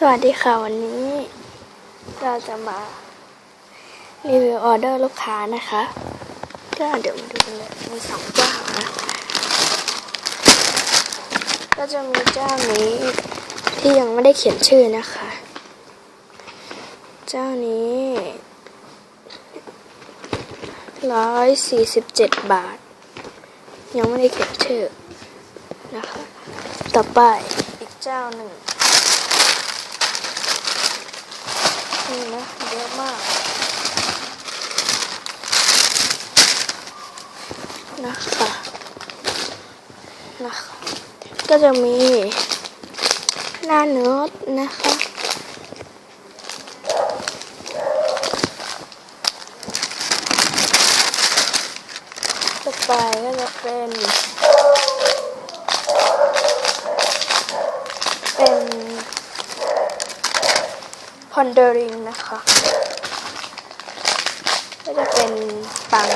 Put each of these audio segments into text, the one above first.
สวัสดีค่ะ วันนี้ เราจะมารีวิวออเดอร์ลูกค้านะคะ ก็เดี๋ยวมาดูกันเลยมีสองเจ้านะก็จะมีเจ้านี้ที่ยังไม่ได้เขียนชื่อนะคะ เจ้านี้ร้อยสี่สิบเจ็ดบาท ยังไม่ได้เขียนชื่อนะคะ ต่อไปอีกเจ้าหนึ่ง นี่นะเยอะมาก นะคะนะคะ ก็จะมีหน้าเนื้อนะคะต่อไปก็จะเป็นเป็น pondering นะคะ ก็จะเป็นปัง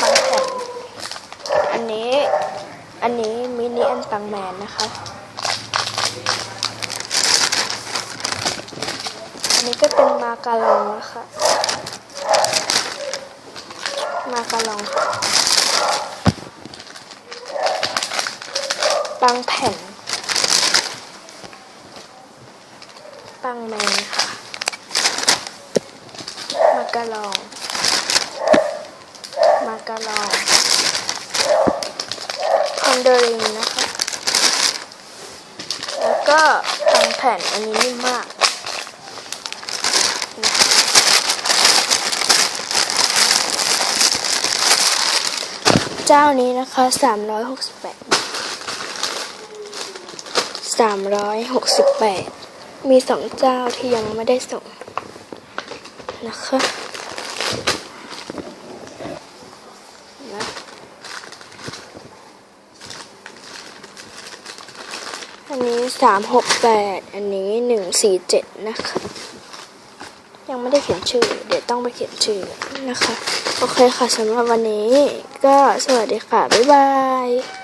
ปังแผ่นอันนี้ อันนี้มินิอันตังแมนนะคะอันนี้ก็เป็นมาการองนะคะมาการองค่ะปังแผ่นปังแมนค่ะมากะลอง มากะลอง คอนเดอริงนะคะ แล้วก็ปังแผ่นอันนี้นิ่มมากเจ้านี้นะคะ 368บาท368 มีสองเจ้าที่ยังไม่ได้ส่งนะคะ อันนี้สามหกแปดอันนี้หนึ่งสี่เจ็ดนะคะ ยังไม่ได้เขียนชื่อ เดี๋ยวต้องไปเขียนชื่อนะคะ โอเคค่ะสำหรับวันนี้ ก็สวัสดีค่ะ บ๊ายบาย